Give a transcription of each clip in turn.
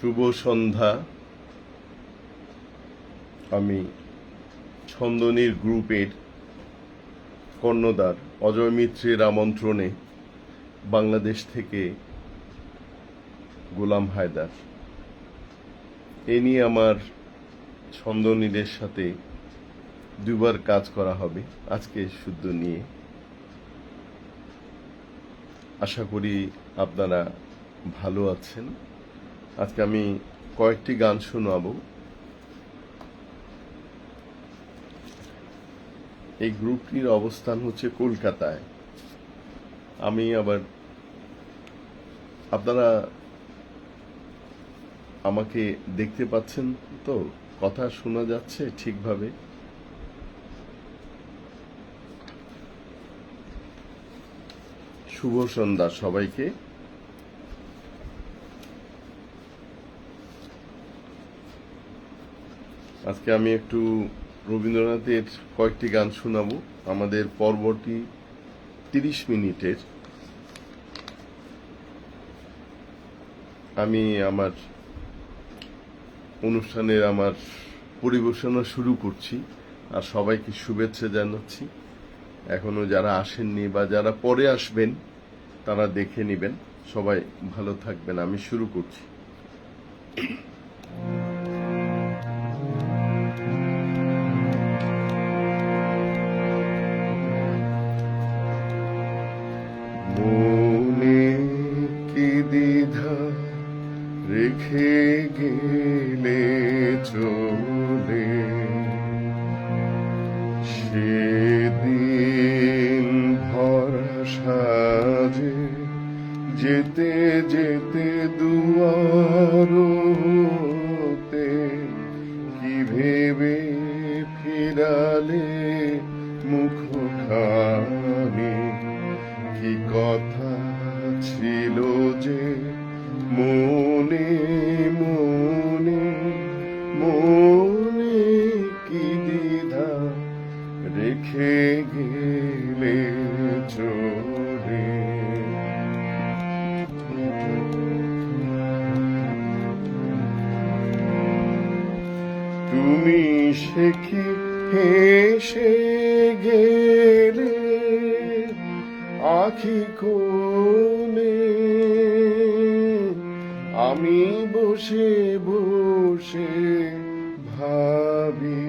শুভ সন্ধ্যা। আমি ছন্দনীর গ্রুপের কর্ণধার অজয় মিত্রের আমন্ত্রণে বাংলাদেশ থেকে গোলাম হায়দার। এ নিয়ে আমার ছন্দনীদের সাথে দুবার কাজ করা হবে আজকে শুদ্ধ নিয়ে। আশা করি আপনারা ভালো আছেন। আজকে আমি কয়েকটি গান শোনাবো। এই গ্রুপটির অবস্থান হচ্ছে কলকাতায়। আমি আবার, আপনারা আমাকে দেখতে পাচ্ছেন তো? কথা শোনা যাচ্ছে ঠিকভাবে? শুভ সন্ধ্যা সবাইকে। আজকে আমি একটু রবীন্দ্রনাথের কয়েকটি গান শোনাবো। আমাদের পর্বটি তিরিশ মিনিটের। আমি আমার অনুষ্ঠানের আমার পরিবেশনা শুরু করছি আর সবাইকে শুভেচ্ছা জানাচ্ছি। এখনও যারা আসেননি বা যারা পরে আসবেন, তারা দেখে নেবেন। সবাই ভালো থাকবেন। আমি শুরু করছি। রেখে গেলে চলে। সেদিন ভরা সাজে যেতে যেতে দুয়ারতে কি ভেবে ফিরালে মুখখানি? কি কথা ছিল যে মনে মনে মনে কি দ্বিধা রেখে গেলে চলে তুমি সে কি হেসে গেলে? আখি কোণে আমি বসে বসে ভাবি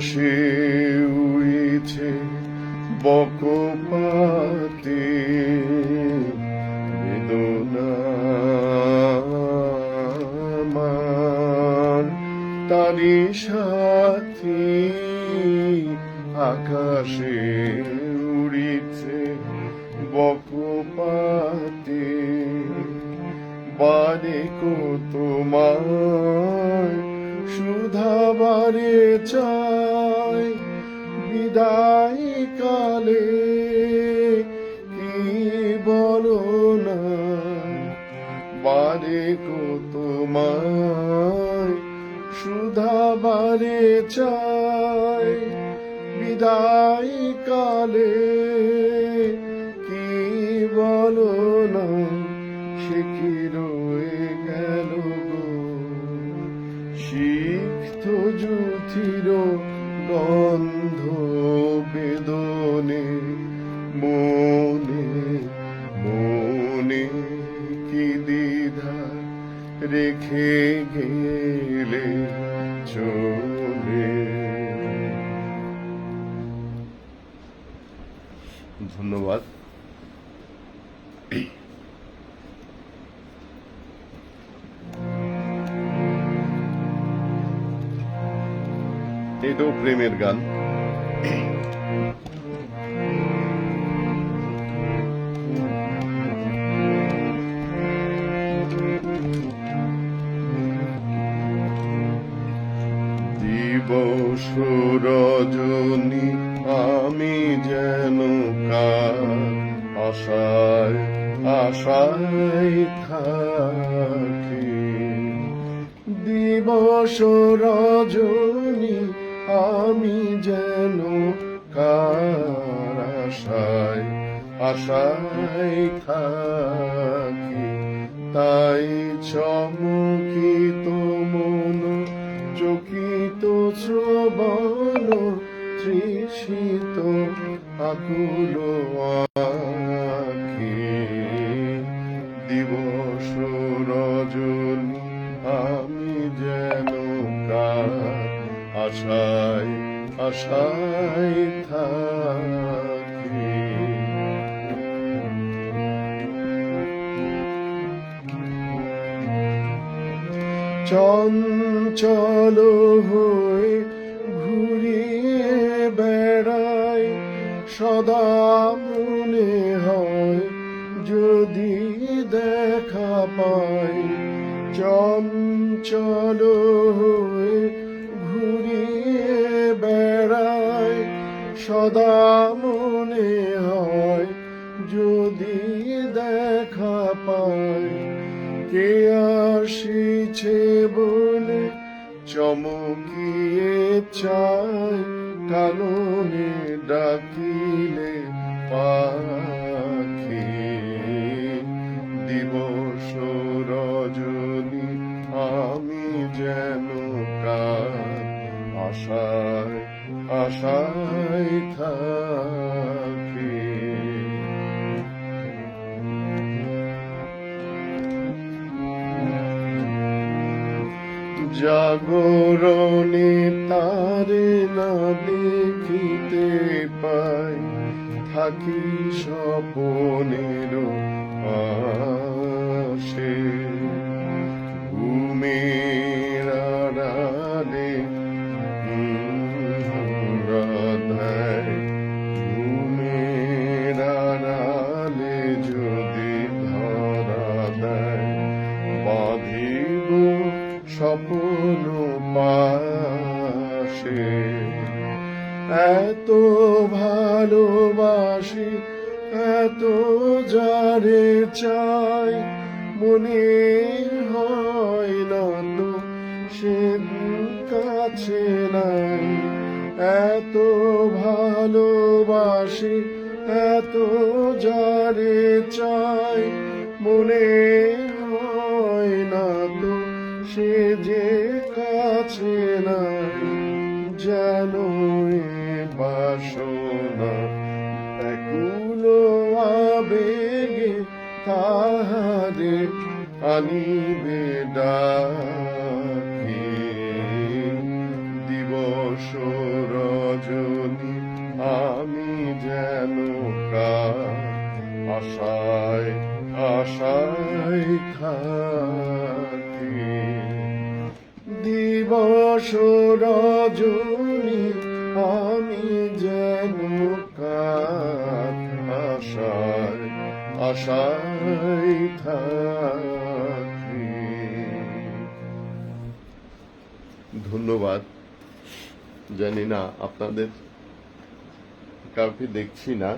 আকাশে উড়েছে বকপাতে বেদনা তারি সাথী আকাশে উড়িছে বকপাতে বারে কো তোমার সুধাবারে চাই বিদায় কালে কি বলো না? বারে কো তোমায় সুধাবারে চাই বিদায় কালে কি বলো না? সে কি রয়ে গেল গো? সিক্ত জুথির গন্ধ ধন্যবাদ। এটাও প্রেমের গান। দিবস রজনী আমি যেন কার আশায় আশায় থাকি। তাই চমকিত মন, চকিত শ্রবণ, তৃষিত আকুল আশায় আশায় থাকি। চঞ্চল হয়ে ঘুরিয়ে বেড়ায় সদা মনে হয় যদি দেখা পাই। চঞ্চল সদা মনে হয়, যদি দেখা পায় কে আসিছে বলে চমকিয়ে চায় কাননে ডাকিলে পাখি। দিবস রজনী, আমি যেন আশায় আশায় থাকি। জাগরণে তারে না দেখিতে পাই থাকি স্বপনের ভালোবাসি, এত যারে চাই মনে হয় না তো সে কাছে নাই। এত ভালোবাসি, এত যারে চাই মনে দিবস রজনী আমি যেন আশায় আশায় থাকি। ধন্যবাদ। জানি না আপনাদের কাউকে দেখছি না।